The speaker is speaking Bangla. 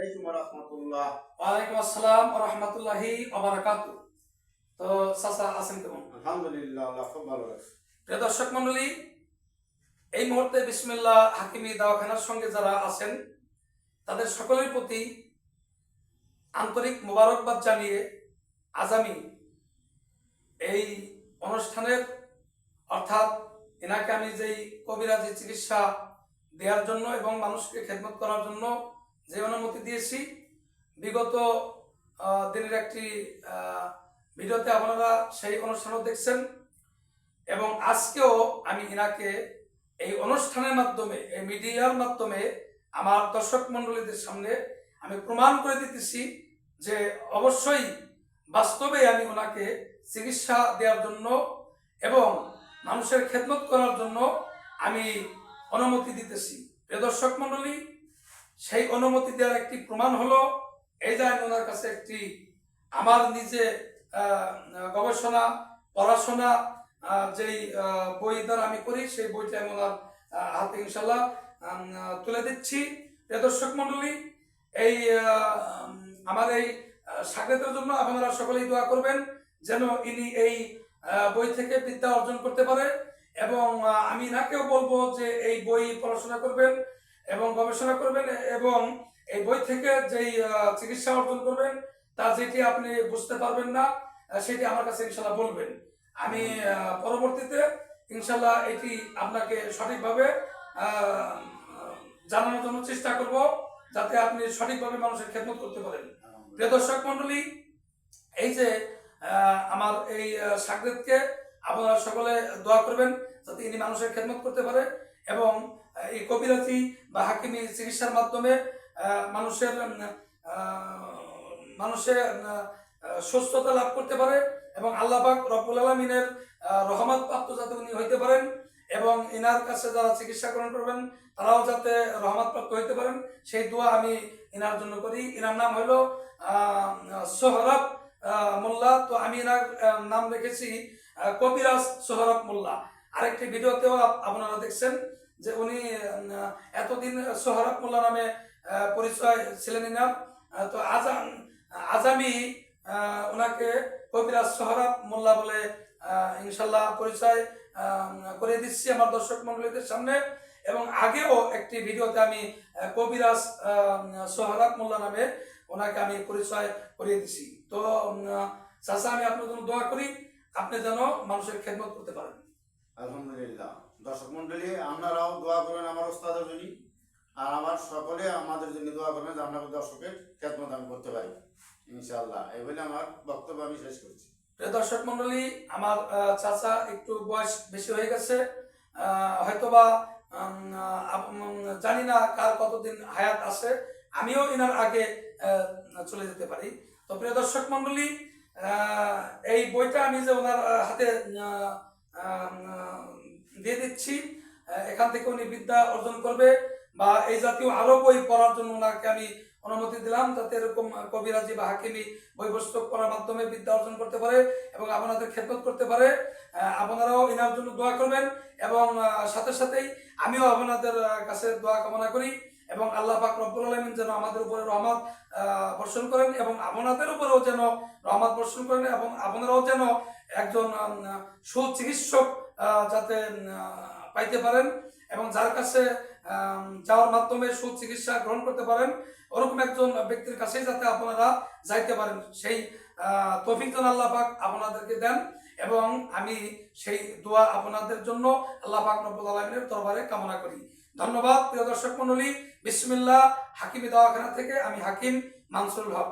আলাইকুম রহমতুল্লাহ। ওয়ালাইকুম আসসালাম ও রহমতুল্লাহি ওবারাকাত তো চাচা আছেন কেমন? আলহামদুলিল্লাহ আল্লাহ খুব ভালো আছে। প্রিয় দর্শক মন্ডলী এই মুহূর্তে বিসমিল্লাহ হাকিমি দাওয়াখানার সঙ্গে যারা আছেন তাদের সকলের প্রতি আন্তরিক মোবারকবাদ জানিয়ে আজ আমি এই অনুষ্ঠানের অর্থাৎ এনাকে আমি যেই কবিরাজি চিকিৎসা দেওয়ার জন্য এবং মানুষকে খেদমত করার জন্য যে অনুমতি দিয়েছি, বিগত দিনের একটি ভিডিওতে আপনারা সেই অনুষ্ঠানও দেখছেন এবং আজকেও আমি ইনাকে এই অনুষ্ঠানের মাধ্যমে, এই মিডিয়ার মাধ্যমে আমার দর্শক মণ্ডলীদের সামনে আমি প্রমাণ করে দিতেছি যে অবশ্যই বাস্তবে আমি ওনাকে চিকিৎসা দেওয়ার জন্য এবং মানুষের খেদমত করার জন্য আমি অনুমতি দিতেছি। প্রিয় দর্শক মণ্ডলী সেই অনুমতি দেওয়ার একটি প্রমাণ হলো এই যে ওনার কাছে একটি আমার নিজে গবেষণা পড়াশোনা যেই বই দ্বারা আমি করি সেই বইটা আমি ওনার হাতে ইনশাল্লাহ তুলে দিচ্ছি। দর্শক মণ্ডলী এই আমার এই আহ, সাকেতের জন্য আপনারা সকলেই দোয়া করবেন যেন ইনি এই বই থেকে বিদ্যা অর্জন করতে পারে এবং আমি ইনাকেও বলব যে এই বই পড়াশোনা করবেন। এবং গবেষণা করবেন এবং এই বই থেকে যেই চিকিৎসা অর্জন করবেন, তা যেটি আপনি বুঝতে পারবেন না সেটি আমার কাছে ইনশাল্লাহ বলবেন। আমি পরবর্তীতে ইনশাল্লাহ এটি আপনাকে সঠিকভাবে জানানোর জন্য চেষ্টা করব, যাতে আপনি সঠিকভাবে মানুষের খেদমত করতে পারেন। প্রিয় দর্শক মন্ডলী এই যে আমার এই সাকরেতকে আপনারা সকলে দোয়া করবেন, যাতে ইনি মানুষের খেদমত করতে পারে এবং এই বা হাকিমি চিকিৎসার মাধ্যমে মানুষের মানুষের সুস্থতা লাভ করতে পারে এবং আল্লাহ পাক রব্বুল আলমিনের রহমত প্রাপ্ত যাতে উনি হইতে পারেন এবং ইনার কাছে যারা চিকিৎসা গ্রহণ করবেন, তারাও যাতে রহমত প্রাপ্ত হইতে পারেন, সেই দোয়া আমি ইনার জন্য করি। ইনার নাম হলো সোহরব মোল্লা। তো আমি ইনার নাম রেখেছি কবিরাজ সোহরব মোল্লা। আরেকটি ভিডিওতেও আপনারা দেখছেন। যে উনি এতদিন সোহরব মোল্লা নামে পরিচয় ছিলেন ইনার। তো আজ আম- আজ আমি ওনাকে কবিরাজ সোহরাব মোল্লা বলে ইনশাল্লাহ পরিচয় করে দিচ্ছি আমার দর্শক মন্ডলীদের সামনে। এবং আগেও একটি ভিডিওতে আমি কবিরাজ সোহরাব মোল্লা নামে ওনাকে আমি পরিচয় করিয়ে দিছি। তো চাচা, আমি আপনার জন্য দোয়া করি, আপনি যেন মানুষের খেদমত করতে পারেন। আলহামদুলিল্লাহ। দর্শক মন্ডলী, আপনারাও দোয়া করবেন আমার ওস্তাদের জন্য। আর আমার সকলে আমাদের জন্য দোয়া করবেন যে আপনাকে দর্শকের খেদমত আমি করতে পারি। ইনশাল্লাহ এই বলে আমার বক্তব্য আমি শেষ করছি। দর্শক মন্ডলী, আমার চাচা একটু বয়স বেশি হয়ে গেছে। হয়তোবা জানি না কার কতদিন হায়াত আছে। আমিও এনার আগে চলে যেতে পারি। তো প্রিয় দর্শক মন্ডলী এই বইটা আমি যে ওনার হাতে দিয়ে দিচ্ছি। এখান থেকে উনি বিদ্যা অর্জন করবে বা এই জাতীয় আরও বই পড়ার জন্য ওনাকে আমি অনুমতি দিলাম যাতে এরকম কবিরাজি বা হাকিমি বই পুস্তক পড়ার মাধ্যমে বিদ্যা অর্জন করতে পারে এবং আপনাদের খেদমত করতে পারে। আপনারাও এনার জন্য দোয়া করবেন এবং সাথে সাথেই আমিও আপনাদের কাছে দোয়া কামনা করি এবং আল্লাহ পাক রব্বুল আলমিন যেন আমাদের উপরে রহমত বর্ষণ করেন এবং আপনাদের উপরেও যেন রহমত বর্ষণ করেন এবং আপনারাও যেন একজন সুচিকিৎসক যাতে পাইতে পারেন এবং যার কাছে যাওয়ার মাধ্যমে সুচিকিৎসা গ্রহণ করতে পারেন, ওরকম একজন ব্যক্তির কাছেই যাতে আপনারা যাইতে পারেন। সেই তৌফিক যেন আল্লাহ পাক আপনাদেরকে দেন এবং আমি সেই দোয়া আপনাদের জন্য আল্লাহ পাক রব্বুল আলমিনের দরবারে কামনা করি। ধন্যবাদ, প্রিয় দর্শক মন্ডলী বিসমিল্লাহ হাকিমি দাওয়াখানা থেকে আমি হাকিম মানসুরুল হক।